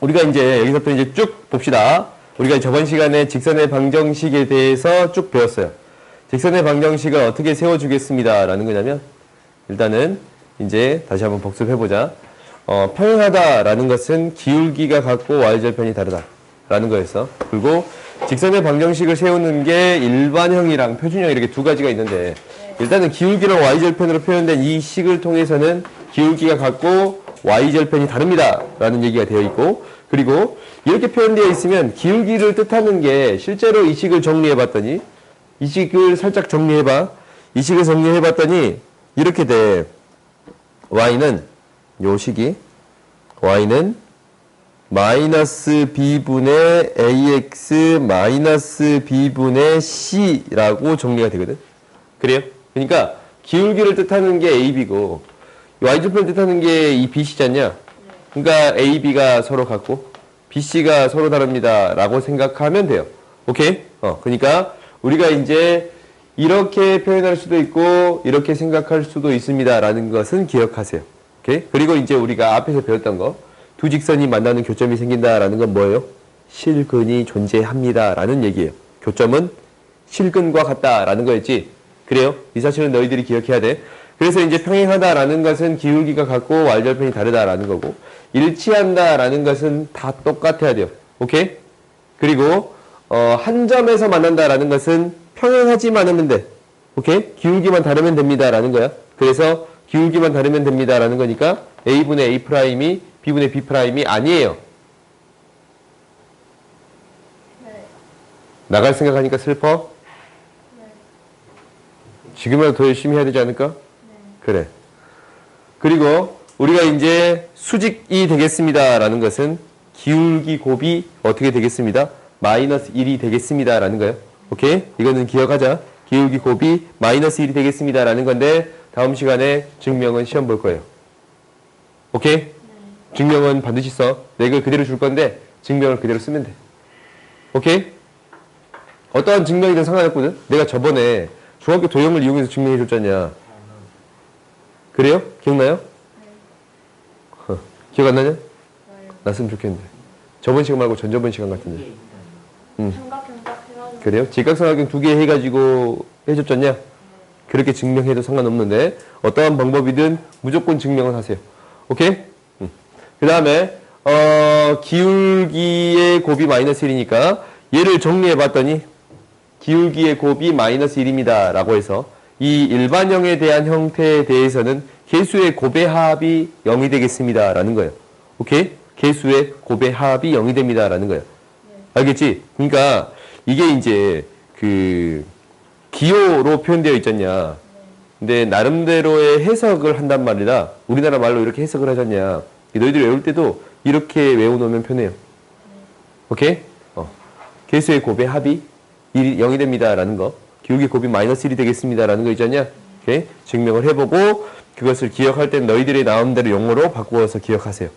우리가 이제 여기서부터 이제 쭉 봅시다. 우리가 저번 시간에 직선의 방정식에 대해서 쭉 배웠어요. 직선의 방정식을 어떻게 세워주겠습니다. 라는 거냐면, 일단은 이제 다시 한번 복습해보자. 어, 평행하다라는 것은 기울기가 같고 y절편이 다르다. 라는 거였어. 그리고 직선의 방정식을 세우는 게 일반형이랑 표준형 이렇게 두 가지가 있는데, 일단은 기울기랑 y절편으로 표현된 이 식을 통해서는 기울기가 같고 y절편이 다릅니다. 라는 얘기가 되어 있고, 그리고 이렇게 표현되어 있으면 기울기를 뜻하는 게 실제로 이 식을 정리해 봤더니, 이 식을 살짝 정리해 봐. 이 식을 정리해 봤더니, 이렇게 돼. y는, 요 식이, y는 마이너스 b분의 ax 마이너스 b분의 c라고 정리가 되거든. 그래요? 그러니까 기울기를 뜻하는 게 ab고 y절편 뜻하는 게 이 bc잖냐? 그러니까 ab가 서로 같고 bc가 서로 다릅니다 라고 생각하면 돼요. 오케이? 어, 그러니까 우리가 이제 이렇게 표현할 수도 있고 이렇게 생각할 수도 있습니다 라는 것은 기억하세요. 오케이? 그리고 이제 우리가 앞에서 배웠던 거 두 직선이 만나는 교점이 생긴다라는 건 뭐예요? 실근이 존재합니다라는 얘기예요. 교점은 실근과 같다라는 거였지. 그래요? 이 사실은 너희들이 기억해야 돼. 그래서 이제 평행하다라는 것은 기울기가 같고 y절편이 다르다라는 거고 일치한다라는 것은 다 똑같아야 돼요. 오케이? 그리고 어, 한 점에서 만난다라는 것은 평행하지만 않으면 돼. 오케이? 기울기만 다르면 됩니다라는 거야. 그래서 기울기만 다르면 됩니다라는 거니까 a분의 a 프라임이 b분의 b 프라임이 아니에요. 네. 나갈 생각하니까 슬퍼? 지금이라도 더 열심히 해야 되지 않을까? 그래. 그리고 우리가 이제 수직이 되겠습니다라는 것은 기울기 곱이 어떻게 되겠습니다? 마이너스 1이 되겠습니다라는 거예요. 오케이? 이거는 기억하자. 기울기 곱이 마이너스 1이 되겠습니다라는 건데 다음 시간에 증명은 시험 볼 거예요. 오케이? 증명은 반드시 써. 내가 그대로 줄 건데 증명을 그대로 쓰면 돼. 오케이? 어떠한 증명이든 상관없거든. 내가 저번에 중학교 도형을 이용해서 증명해 줬잖냐. 그래요? 기억나요? 허, 기억 안 나냐? 좋아요. 났으면 좋겠는데. 저번 시간 말고 전저번 시간 같은데. 삼각형딱 해가지고 그래요? 직각삼각형 두 개 해가지고 해줬잖냐? 그렇게 증명해도 상관없는데 어떠한 방법이든 무조건 증명을 하세요. 오케이? 그 다음에 어, 기울기의 곱이 마이너스 1이니까 얘를 정리해 봤더니 기울기의 곱이 마이너스 1입니다. 라고 해서 이 일반형에 대한 형태에 대해서는 개수의 곱의 합이 0이 되겠습니다. 라는 거예요. 오케이? 개수의 곱의 합이 0이 됩니다. 라는 거예요. 알겠지? 그러니까 이게 이제 그 기호로 표현되어 있잖냐. 근데 나름대로의 해석을 한단 말이다. 우리나라 말로 이렇게 해석을 하잖냐. 너희들이 외울 때도 이렇게 외워놓으면 편해요. 오케이? 어. 개수의 곱의 합이 1이 0이 됩니다. 라는 거. 기울기 곱이 마이너스 1이 되겠습니다. 라는 거 있잖냐. 오케이? 증명을 해보고 그것을 기억할 땐 너희들이 나름대로 용어로 바꾸어서 기억하세요.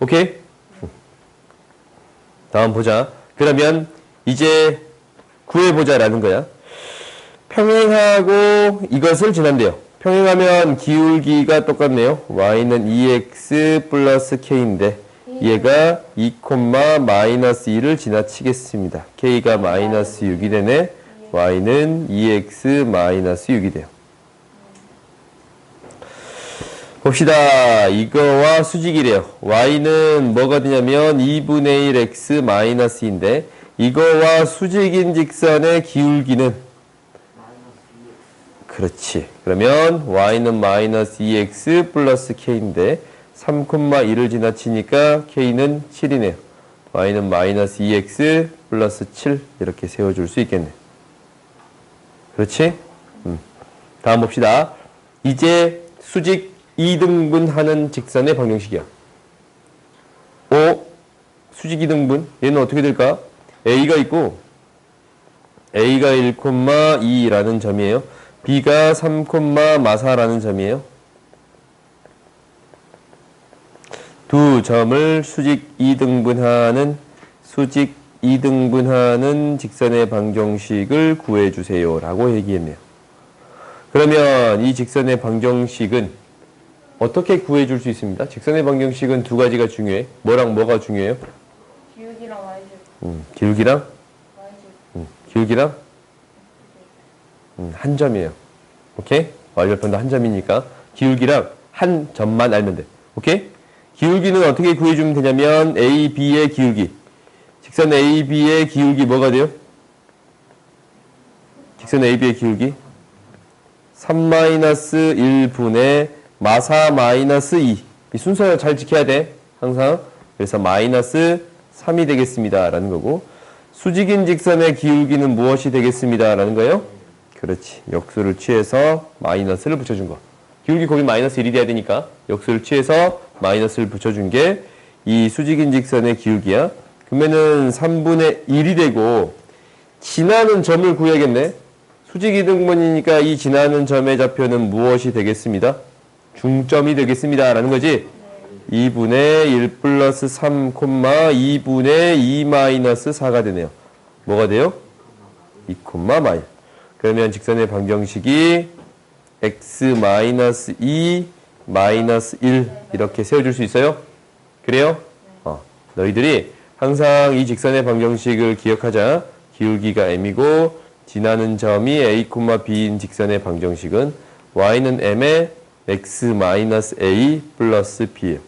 오케이? 다음 보자. 그러면 이제 구해보자라는 거야. 평행하고 이것을 지난대요. 평행하면 기울기가 똑같네요. y는 2x 플러스 k인데 얘가 2, 마이너스 2를 지나치겠습니다. k가 마이너스 6이 되네. Y는 2x 마이너스 6이 돼요. 봅시다. 이거와 수직이래요. y는 뭐가 되냐면 2분의 1 x 마이너스 2인데 이거와 수직인 직선의 기울기는 그렇지. 그러면 y는 마이너스 2x 플러스 k인데 3,2를 지나치니까 k는 7이네요. y는 마이너스 2x 플러스 7 이렇게 세워줄 수 있겠네. 그렇지? 음. 다음 봅시다. 이제 수직 2등분 하는 직선의 방정식이야. O 수직 2등분 얘는 어떻게 될까? A가 있고 A가 1,2라는 점이에요. B가 3, 마사라는 점이에요. 두 점을 수직 2등분하는 수직 2등분하는 직선의 방정식을 구해 주세요 라고 얘기했네요. 그러면 이 직선의 방정식은 어떻게 구해 줄 수 있습니다. 직선의 방정식은 두 가지가 중요해. 뭐랑 뭐가 중요해요? 음, 기울기랑 Y제곱. 음, 기울기랑 음, 한 점이에요. 오케이? 완료편도 한 점이니까 기울기랑 한 점만 알면 돼. 오케이? 기울기는 어떻게 구해주면 되냐면 A, B의 기울기. 직선 A, B의 기울기 뭐가 돼요? 직선 A, B의 기울기 3-1분의 마사 마이너스 2. 이 순서 잘 지켜야 돼. 항상. 그래서 마이너스 3이 되겠습니다. 라는 거고. 수직인 직선의 기울기는 무엇이 되겠습니다. 라는 거예요. 그렇지. 역수를 취해서 마이너스를 붙여준 거. 기울기 거기 마이너스 1이 돼야 되니까 역수를 취해서 마이너스를 붙여준 게 이 수직인 직선의 기울기야. 그러면은 3분의 1이 되고 지나는 점을 구해야겠네. 수직 이등분이니까 이 지나는 점의 좌표는 무엇이 되겠습니다? 중점이 되겠습니다. 라는 거지. 2분의 1 플러스 3, 2분의 2 마이너스 4가 되네요. 뭐가 돼요? 2, 마이. 그러면 직선의 방정식이 x 마이너스 2 마이너스 1 이렇게 세워줄 수 있어요? 그래요? 어, 너희들이 항상 이 직선의 방정식을 기억하자. 기울기가 m이고 지나는 점이 a, b인 직선의 방정식은 y는 m의 x 마이너스 a 플러스 b예요.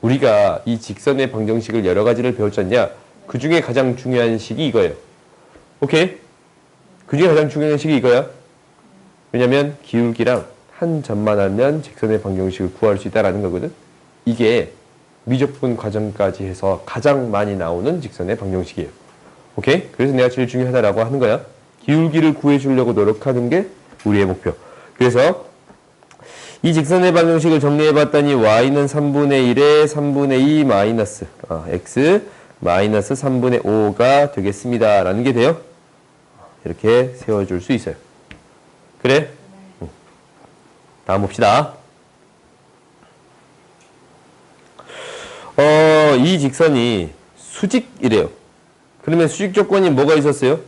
우리가 이 직선의 방정식을 여러 가지를 배웠잖냐? 그 중에 가장 중요한 식이 이거예요. 오케이? 그 중에 가장 중요한 식이 이거야. 왜냐면 기울기랑 한 점만 알면 직선의 방정식을 구할 수 있다라는 거거든. 이게 미적분 과정까지 해서 가장 많이 나오는 직선의 방정식이에요. 오케이? 그래서 내가 제일 중요하다라고 하는 거야. 기울기를 구해주려고 노력하는 게 우리의 목표. 그래서 이 직선의 방정식을 정리해봤더니 y는 3분의 1에 3분의 2 마이너스 아, x 마이너스 3분의 5가 되겠습니다. 라는 게 돼요. 이렇게 세워줄 수 있어요. 그래? 응. 다음 봅시다. 어, 이 직선이 수직이래요. 그러면 수직 조건이 뭐가 있었어요?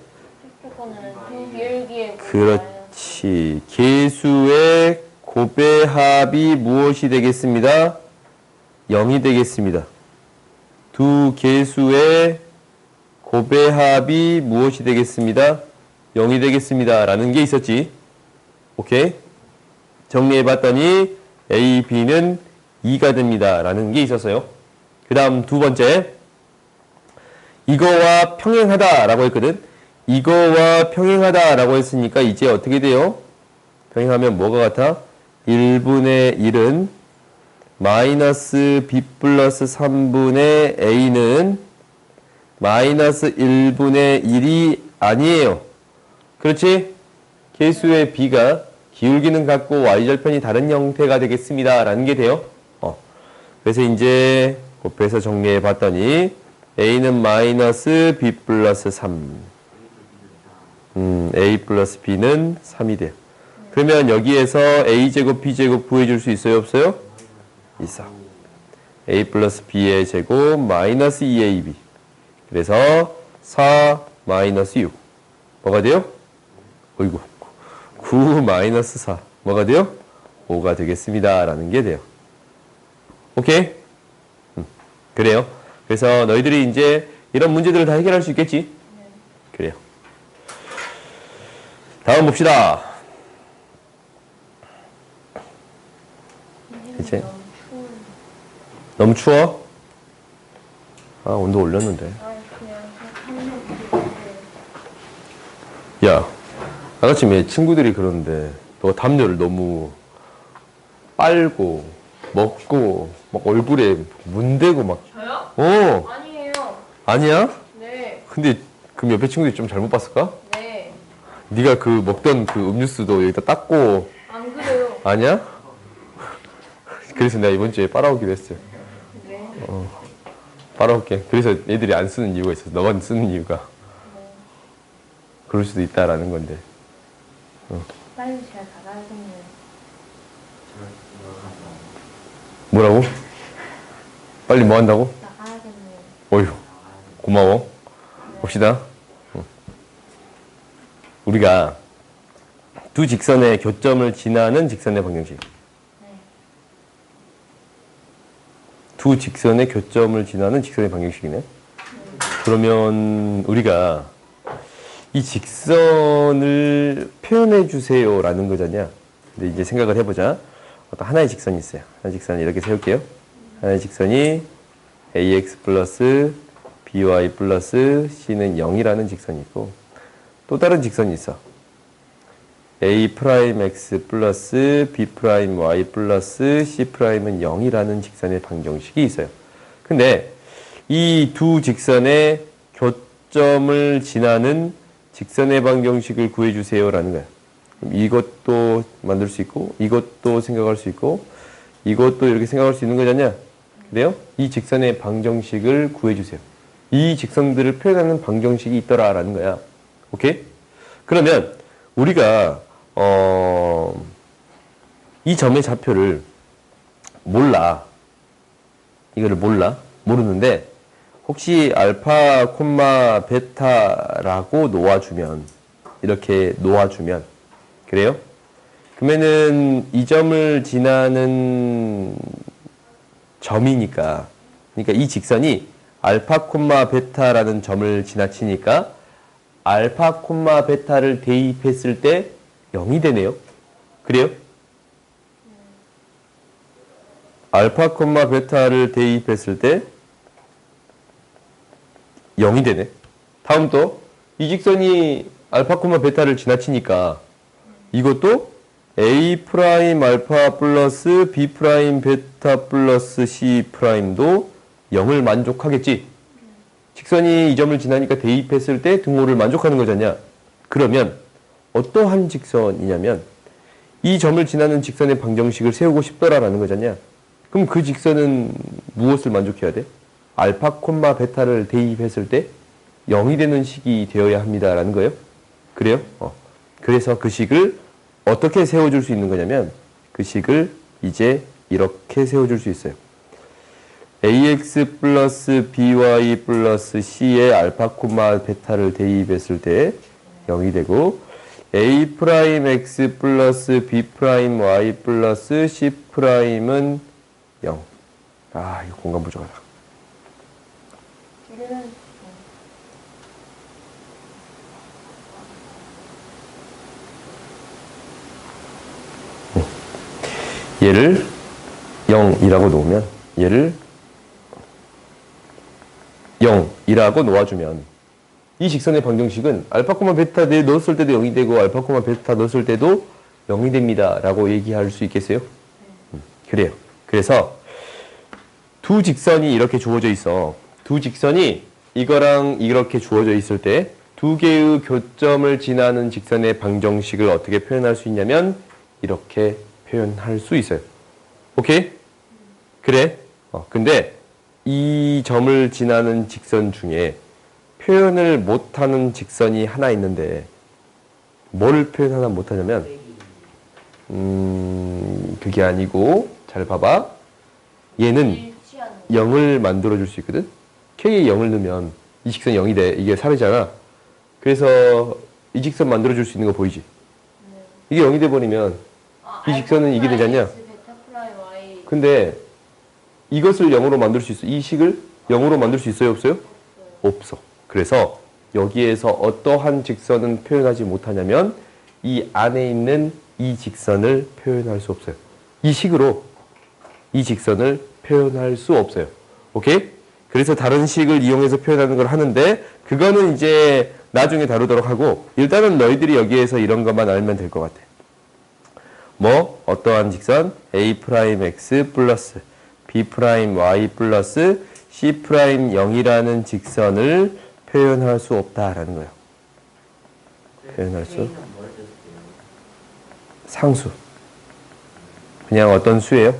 그렇지. 개수의 고배합이 무엇이 되겠습니다? 0이 되겠습니다. 두 개수의 고배합이 무엇이 되겠습니다? 0이 되겠습니다. 라는 게 있었지. 오케이? 정리해 봤더니 A, B는 2가 됩니다. 라는 게 있었어요. 그 다음 두 번째. 이거와 평행하다라고 했거든. 이거와 평행하다라고 했으니까 이제 어떻게 돼요? 평행하면 뭐가 같아? 1분의 1은 마이너스 b 플러스 3분의 a는 마이너스 1분의 1이 아니에요. 그렇지? 개수의 b가 기울기는 같고 y절편이 다른 형태가 되겠습니다. 라는 게 돼요. 어. 그래서 이제 곱해서 정리해 봤더니 a는 마이너스 b 플러스 3 음, a 플러스 b는 3이 돼요. 그러면 여기에서 a제곱 b제곱 구해줄 수 있어요 없어요? 있어. a 플러스 b의 제곱 마이너스 2ab 그래서 4 마이너스 6 뭐가 돼요? 어이구 9 마이너스 4 뭐가 돼요? 5가 되겠습니다 라는 게 돼요. 오케이? 음, 그래요. 그래서 너희들이 이제 이런 문제들을 다 해결할 수 있겠지? 그래요. 다음 봅시다. 이제 너무 추워? 아 온도 올렸는데. 한명 야, 아침에 친구들이 그러는데 너가 담요를 너무 빨고 먹고 막 얼굴에 문대고 막. 어 아니에요. 아니야? 네. 근데 그럼 옆에 친구들이 좀 잘못 봤을까? 네. 네가 그 먹던 그 음료수도 여기다 닦고 안 그래요. 아니야? 그래서 내가 이번 주에 빨아오기로 했어요. 네. 빨아올게. 그래서 애들이 안 쓰는 이유가 있어. 너만 쓰는 이유가. 그럴 수도 있다라는 건데. 빨리 잘 나가야겠네요. 뭐라고? 빨리 뭐 한다고? 어휴, 고마워. 봅시다. 응. 우리가 두 직선의 교점을 지나는 직선의 방정식. 네. 두 직선의 교점을 지나는 직선의 방정식이네. 그러면 우리가 이 직선을 표현해 주세요라는 거잖냐. 근데 이제 생각을 해보자. 어떤 하나의 직선이 있어요. 하나의 직선을 이렇게 세울게요. 하나의 직선이 ax 플러스 by 플러스 c는 0이라는 직선이 있고 또 다른 직선이 있어. a 프라임 x 플러스 b 프라임 y 플러스 c 프라임은 0이라는 직선의 방정식이 있어요. 근데 이 두 직선의 교점을 지나는 직선의 방정식을 구해 주세요라는 거야. 이것도 만들 수 있고 이것도 생각할 수 있고 이것도 이렇게 생각할 수 있는 거잖냐? 그래요? 이 직선의 방정식을 구해 주세요. 이 직선들을 표현하는 방정식이 있더라라는 거야. 오케이? 그러면 우리가 어, 이 점의 좌표를 몰라. 이거를 몰라. 모르는데 혹시 알파 콤마 베타라고 놓아주면 이렇게 놓아주면 그래요? 그러면은 이 점을 지나는 점이니까 그러니까 이 직선이 알파 콤마 베타라는 점을 지나치니까 알파 콤마 베타를 대입했을 때 0이 되네요. 그래요? 알파 콤마 베타를 대입했을 때 0이 되네. 다음 또 이 직선이 알파 콤마 베타를 지나치니까 이것도 a 프라임 알파 플러스 b 프라임 베타 플러스 c 프라임도 0을 만족하겠지. 직선이 이 점을 지나니까 대입했을 때 등호를 만족하는 거잖냐. 그러면 어떠한 직선이냐면 이 점을 지나는 직선의 방정식을 세우고 싶더라라는 거잖냐. 그럼 그 직선은 무엇을 만족해야 돼? 알파 콤마 베타를 대입했을 때 0이 되는 식이 되어야 합니다라는 거예요. 그래요? 어. 그래서 그 식을 어떻게 세워줄 수 있는 거냐면 그 식을 이제 이렇게 세워줄 수 있어요. ax 플러스 by 플러스 c에 알파 콤마 베타를 대입했을 때 0이 되고 a 프라임 x 플러스 b 프라임 y 플러스 c 프라임은 0. 아, 이거 공간 부족하다. 얘를 0이라고 놓으면 얘를 0이라고 놓아주면 이 직선의 방정식은 알파 콤마 베타 내 넣었을 때도 0이 되고 알파 콤마 베타 넣었을 때도 0이 됩니다 라고 얘기할 수 있겠어요? 음, 그래요. 그래서 두 직선이 이렇게 주어져 있어. 두 직선이 이거랑 이렇게 주어져 있을 때 두 개의 교점을 지나는 직선의 방정식을 어떻게 표현할 수 있냐면 이렇게 표현할 수 있어요. 오케이? 그래? 어, 근데 이 점을 지나는 직선 중에 표현을 못하는 직선이 하나 있는데 뭐를 표현하나 못하냐면 음 그게 아니고 잘 봐봐 얘는 일치하는 0을 만들어줄 수 있거든 K에 0을 넣으면 이 직선 0이 돼 이게 사르잖아 그래서 이 직선 만들어줄 수 있는 거 보이지 이게 0이 돼버리면 아, 이 직선은 이게 Y 근데 이것을 0으로 만들 수 있어. 이 식을 0으로 만들 수 있어요, 없어요? 없어. 그래서 여기에서 어떠한 직선은 표현하지 못하냐면 이 안에 있는 이 직선을 표현할 수 없어요. 이 식으로 이 직선을 표현할 수 없어요. 오케이? 그래서 다른 식을 이용해서 표현하는 걸 하는데 그거는 이제 나중에 다루도록 하고 일단은 너희들이 여기에서 이런 것만 알면 될 것 같아. 뭐 어떠한 직선 a 프라임 x 플러스 b 프라임 y 플러스 c 프라임 0이라는 직선을 표현할 수 없다라는 거예요. 표현할 수 상수. 그냥 어떤 수예요?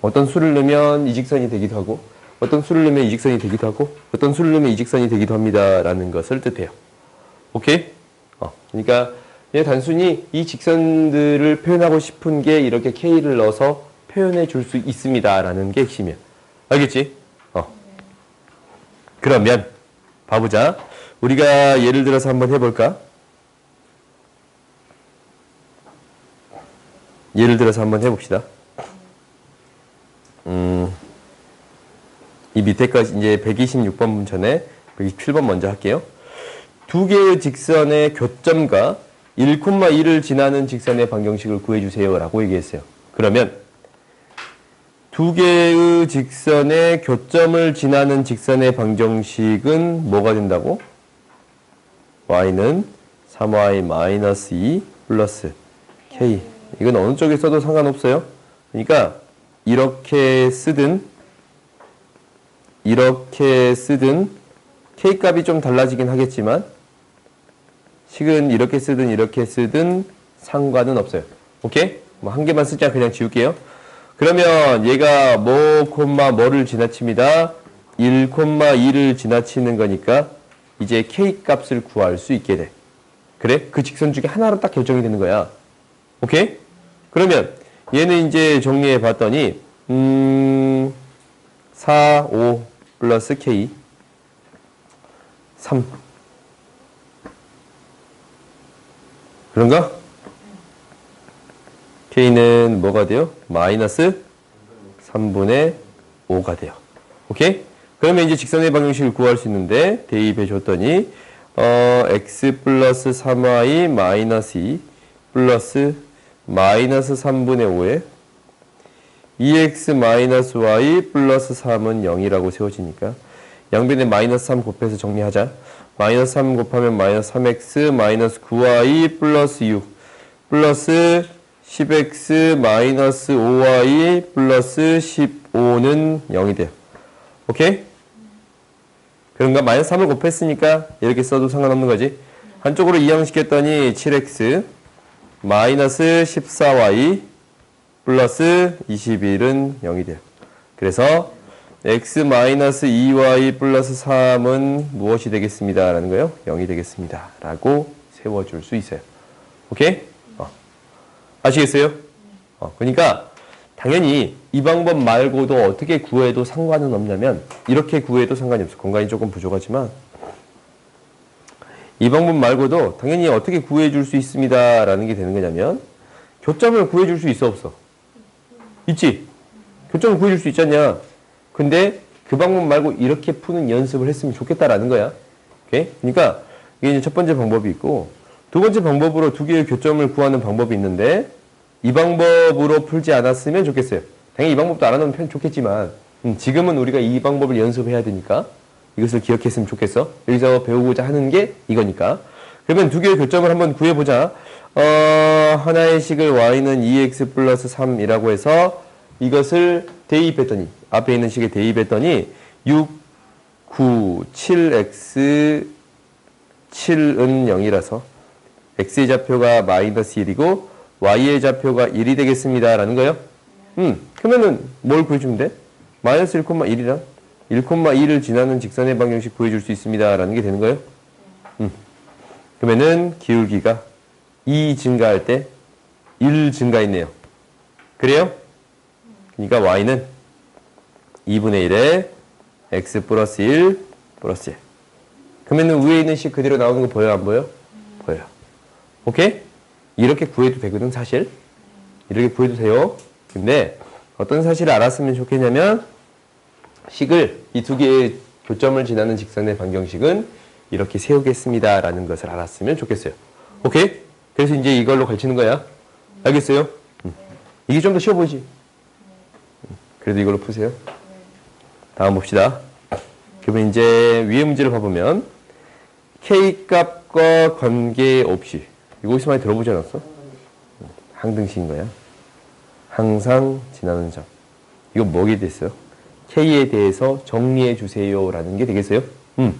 어떤 수를 넣으면 이 직선이 되기도 하고 어떤 수를 넣으면 이 직선이 되기도 하고 어떤 수를 넣으면 이 직선이 되기도 합니다라는 것을 뜻해요. 오케이? 어, 그러니까 그냥 단순히 이 직선들을 표현하고 싶은 게 이렇게 K를 넣어서 표현해 줄 수 있습니다 라는 게 핵심이야. 알겠지? 어. 그러면 봐보자. 우리가 예를 들어서 한번 해볼까? 예를 들어서 한번 해봅시다. 음, 이 밑에 까지 이제 126번 문천에 127번 먼저 할게요. 두 개의 직선의 교점과 1,2를 지나는 직선의 방정식을 구해주세요. 라고 얘기했어요. 그러면 두 개의 직선의 교점을 지나는 직선의 방정식은 뭐가 된다고? y는 3y 마이너스 2 플러스 k. 이건 어느 쪽에 써도 상관없어요. 그러니까 이렇게 쓰든 이렇게 쓰든 k 값이 좀 달라지긴 하겠지만 식은 이렇게 쓰든 이렇게 쓰든 상관은 없어요. 오케이? 뭐 한 개만 쓰자 그냥 지울게요. 그러면 얘가 뭐 콤마 뭐를 지나칩니다. 1 콤마 2를 지나치는 거니까 이제 k 값을 구할 수 있게 돼. 그래? 그 직선 중에 하나로 딱 결정이 되는 거야. 오케이? 그러면 얘는 이제 정리해 봤더니 음 4, 5 플러스 k 3 그런가? k는 뭐가 돼요? 마이너스 3분의 5가 돼요. 오케이? 그러면 이제 직선의 방정식을 구할 수 있는데 대입해 줬더니 어, x 플러스 3y 마이너스 2 플러스 마이너스 3분의 5에 2x 마이너스 y 플러스 3은 0이라고 세워지니까 양변에 마이너스 3 곱해서 정리하자. 마이너스 3 곱하면 마이너스 3x 마이너스 9y 플러스 6 플러스 10x 마이너스 5y 플러스 15는 0이 돼요. 오케이? 그런가? 마이너스 3을 곱했으니까 이렇게 써도 상관없는 거지. 한쪽으로 이항시켰더니 7x 마이너스 14y 플러스 21은 0이 돼요. 그래서 x 마이너스 2y 플러스 3은 무엇이 되겠습니다. 라는 거요? 0이 되겠습니다. 라고 세워줄 수 있어요. 오케이? 어. 아시겠어요? 어, 그러니까 당연히 이 방법 말고도 어떻게 구해도 상관은 없냐면 이렇게 구해도 상관이 없어. 공간이 조금 부족하지만 이 방법 말고도 당연히 어떻게 구해줄 수 있습니다. 라는 게 되는 거냐면 교점을 구해줄 수 있어 없어? 있지? 교점을 구해줄 수 있잖냐? 근데 그 방법 말고 이렇게 푸는 연습을 했으면 좋겠다라는 거야. 오케이? 그러니까 이게 이제 첫 번째 방법이 있고 두 번째 방법으로 두 개의 교점을 구하는 방법이 있는데 이 방법으로 풀지 않았으면 좋겠어요. 당연히 이 방법도 알아놓으면 편 좋겠지만 음, 지금은 우리가 이 방법을 연습해야 되니까 이것을 기억했으면 좋겠어. 여기서 배우고자 하는 게 이거니까. 그러면 두 개의 교점을 한번 구해보자. 어, 하나의 식을 y는 2x 플러스 3이라고 해서 이것을 대입했더니 앞에 있는 식에 대입했더니 6, 9, 7x 7은 0이라서 x의 좌표가 마이너스 1이고 y의 좌표가 1이 되겠습니다. 라는 거예요. 음, 그러면은 뭘 구해주면 돼? 마이너스 1,1이랑 1,2를 지나는 직선의 방정식 구해줄 수 있습니다. 라는 게 되는 거예요. 음. 그러면은 기울기가 2 증가할 때 1 증가했네요. 그래요? 그러니까 y는 2분의 1에 x 플러스 1 플러스 1. 그러면은 위에 있는 식 그대로 나오는 거 보여요? 안 보여요? 보여요. 오케이? 이렇게 구해도 되거든, 사실. 이렇게 구해도 돼요. 근데 어떤 사실을 알았으면 좋겠냐면 식을 이 두 개의 교점을 지나는 직선의 방정식은 이렇게 세우겠습니다 라는 것을 알았으면 좋겠어요. 오케이? 그래서 이제 이걸로 가르치는 거야. 알겠어요? 음. 이게 좀 더 쉬워 보이지? 음. 그래도 이걸로 푸세요. 다음 봅시다. 그러면 이제 위에 문제를 봐보면 k 값과 관계없이 이거 어디서 많이 들어보지 않았어? 음, 항등식인 거야. 항상 지나는 점. 이거 뭐게 됐어요? k에 대해서 정리해 주세요라는 게 되겠어요? 음.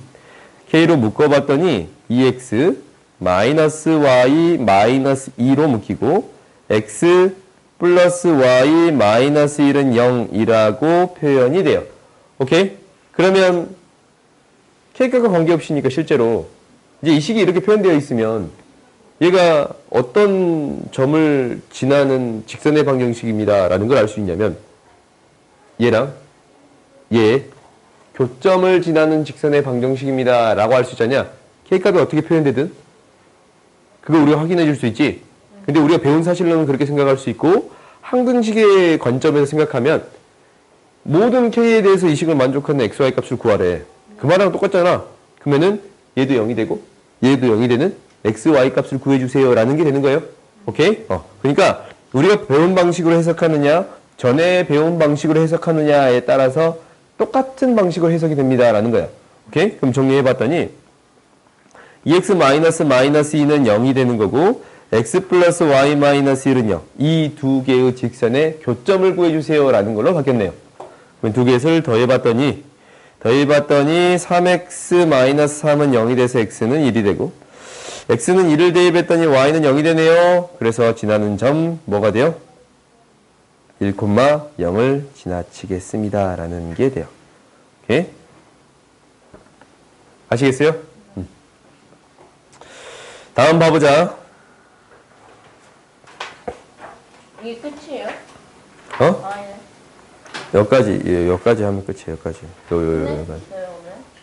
k로 묶어봤더니 2x 마이너스 y 마이너스 2로 묶이고 x 플러스 y 마이너스 1은 0이라고 표현이 돼요. 오케이? 그러면 k값과 관계없이니까 실제로 이제 이 식이 이렇게 표현되어 있으면 얘가 어떤 점을 지나는 직선의 방정식입니다 라는 걸 알 수 있냐면 얘랑 얘 교점을 지나는 직선의 방정식입니다 라고 할 수 있잖냐 k값이 어떻게 표현되든 그걸 우리가 확인해 줄 수 있지 근데 우리가 배운 사실로는 그렇게 생각할 수 있고 항등식의 관점에서 생각하면 모든 k에 대해서 이 식을 만족하는 x, y 값을 구하래. 그 말이랑 똑같잖아. 그러면은 얘도 0이 되고 얘도 0이 되는 x, y 값을 구해주세요 라는 게 되는 거예요. 오케이? 어. 그러니까 우리가 배운 방식으로 해석하느냐, 전에 배운 방식으로 해석하느냐에 따라서 똑같은 방식으로 해석이 됩니다라는 거야. 오케이? 그럼 정리해 봤더니 2x 마이너스 마이너스 2는 0이 되는 거고 x 플러스 y 마이너스 1은 0. 이 두 개의 직선의 교점을 구해주세요 라는 걸로 바뀌었네요. 두 개를 더해봤더니 더해봤더니 3x 마이너스 3은 0이 돼서 x는 1이 되고 x는 1을 대입했더니 y는 0이 되네요. 그래서 지나는 점 뭐가 돼요? 1,0을 지나치겠습니다. 라는 게 돼요. 오케이? 아시겠어요? 음. 다음 봐보자. 이게 끝이에요? 어? 아니네. 여기까지, 예, 여기까지 하면 끝이에요, 여기까지. 요, 요, 요, 네? 여기까지.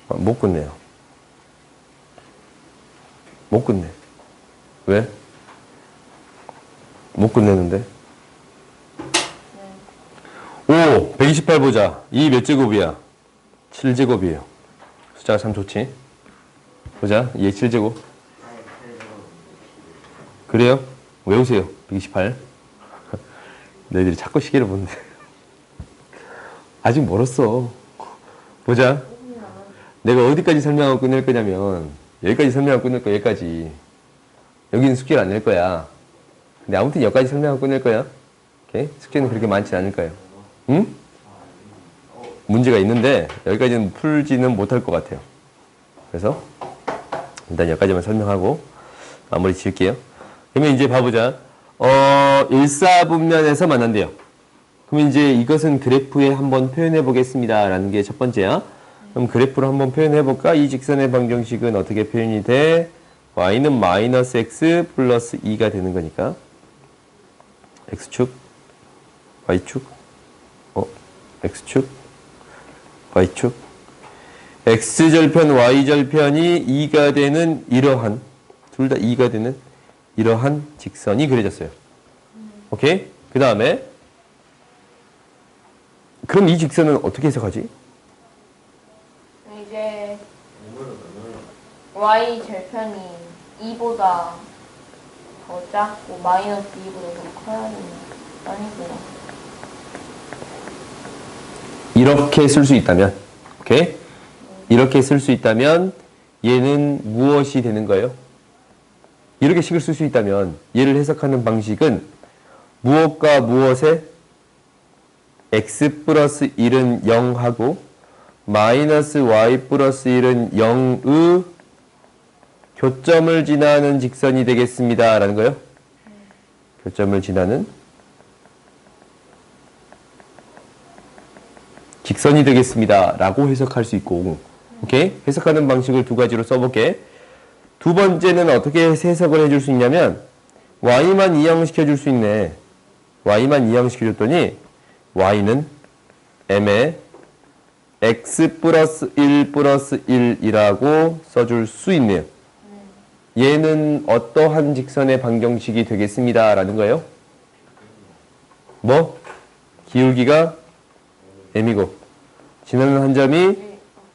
아, 못 끝내요. 못 끝내. 왜? 못 끝내는데? 오, 128 보자. 이몇 제곱이야? 7제곱이에요. 숫자가 참 좋지? 보자. 얘 7제곱. 그래요? 외우세요. 128. 너희들이 자꾸 시계를 보는데. 아직 멀었어. 보자. 내가 어디까지 설명하고 끝낼 거냐면 여기까지 설명하고 끝낼 거야 여기까지 여기는 숙제를 안 낼 거야 근데 아무튼 여기까지 설명하고 끝낼 거야 오케이? 숙제는 그렇게 많지 않을 거예요 응? 문제가 있는데 여기까지는 풀지는 못할 것 같아요 그래서 일단 여기까지만 설명하고 마무리 지을게요 그러면 이제 봐보자 어 일사분면에서 만난대요 그럼 이제 이것은 그래프에 한번 표현해 보겠습니다. 라는 게 첫 번째야. 그럼 그래프로 한번 표현해 볼까? 이 직선의 방정식은 어떻게 표현이 돼? y는 마이너스 x 플러스 2가 되는 거니까. x축, y축, 어, x축, y축. x절편, y절편이 2가 되는 이러한, 둘 다 2가 되는 이러한 직선이 그려졌어요. 오케이? 그 다음에 그럼 이 직선은 어떻게 해석하지? 이제 y 절편이 2보다 더 작고 마이너스 2보다 더 커야 되는 아니구나. 이렇게 쓸 수 있다면, 오케이? 이렇게 쓸 수 있다면 얘는 무엇이 되는 거예요? 이렇게 식을 쓸 수 있다면 얘를 해석하는 방식은 무엇과 무엇의 x 플러스 1은 0하고 마이너스 y 플러스 1은 0의 교점을 지나는 직선이 되겠습니다. 라는 거예요. 교점을 지나는 직선이 되겠습니다. 라고 해석할 수 있고, 오케이? 해석하는 방식을 두 가지로 써볼게. 두 번째는 어떻게 해석을 해줄 수 있냐면, y만 이항시켜줄 수 있네. y만 이항시켜줬더니, y는 m에 x 플러스 1 플러스 1이라고 써줄 수 있네요. 얘는 어떠한 직선의 방정식이 되겠습니다. 라는 거예요. 뭐? 기울기가 m이고 지나는 한 점이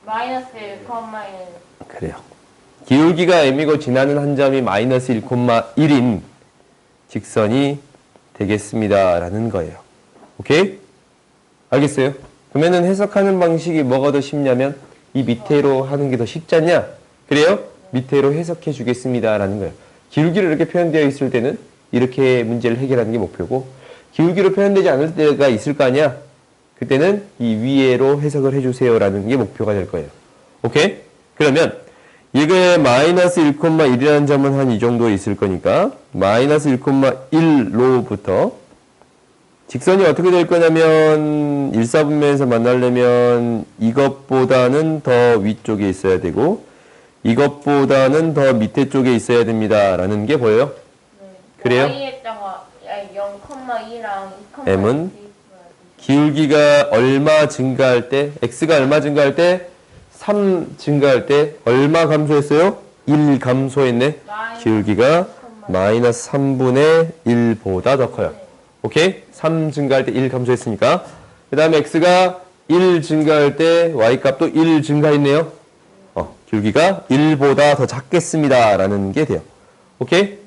마이너스 1, 1. 그래요. 기울기가 m이고 지나는 한 점이 마이너스 1,1인 직선이 되겠습니다. 라는 거예요. 오케이? 알겠어요? 그러면은 해석하는 방식이 뭐가 더 쉽냐면 이 밑에로 하는 게 더 쉽지 않냐? 그래요? 밑에로 해석해 주겠습니다. 라는 거예요. 기울기로 이렇게 표현되어 있을 때는 이렇게 문제를 해결하는 게 목표고 기울기로 표현되지 않을 때가 있을 거 아니야? 그때는 이 위에로 해석을 해주세요. 라는 게 목표가 될 거예요. 오케이? 그러면 이거에 마이너스 1,1이라는 점은 한 이 정도 있을 거니까 마이너스 1,1로부터 직선이 어떻게 될 거냐면 일사분면에서 만나려면 이것보다는 더 위쪽에 있어야 되고 이것보다는 더 밑에 쪽에 있어야 됩니다. 라는 게 보여요? 그래요? y에다가 0,2랑 2,1 M은 기울기가 얼마 증가할 때, x가 얼마 증가할 때, 3 증가할 때 얼마 감소했어요? 1 감소했네. 기울기가 마이너스 3분의 1보다 더 커요. 오케이? 3 증가할 때 1 감소했으니까. 그 다음에 x가 1 증가할 때 y값도 1 증가했네요. 어, 기울기가 1보다 더 작겠습니다. 라는 게 돼요. 오케이?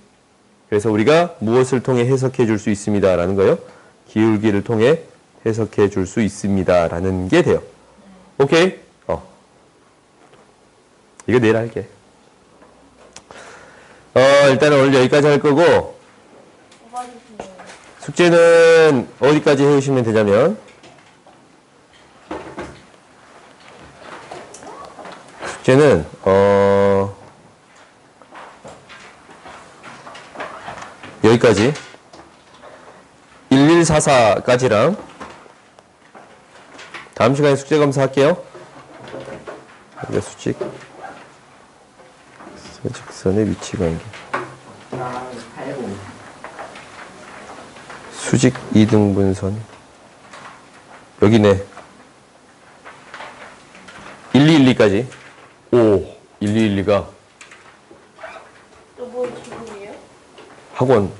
그래서 우리가 무엇을 통해 해석해 줄 수 있습니다. 라는 거요. 기울기를 통해 해석해 줄 수 있습니다. 라는 게 돼요. 오케이? 어. 이거 내일 할게. 어, 일단은 오늘 여기까지 할 거고, 숙제는 어디까지 해오시면 되냐면, 숙제는, 어, 여기까지. 1144까지랑, 다음 시간에 숙제 검사할게요. 수직. 직선의 위치 관계. 수직 이등분선. 여기네. 1212까지. 오, 1212가 또뭐 질문이에요? 학원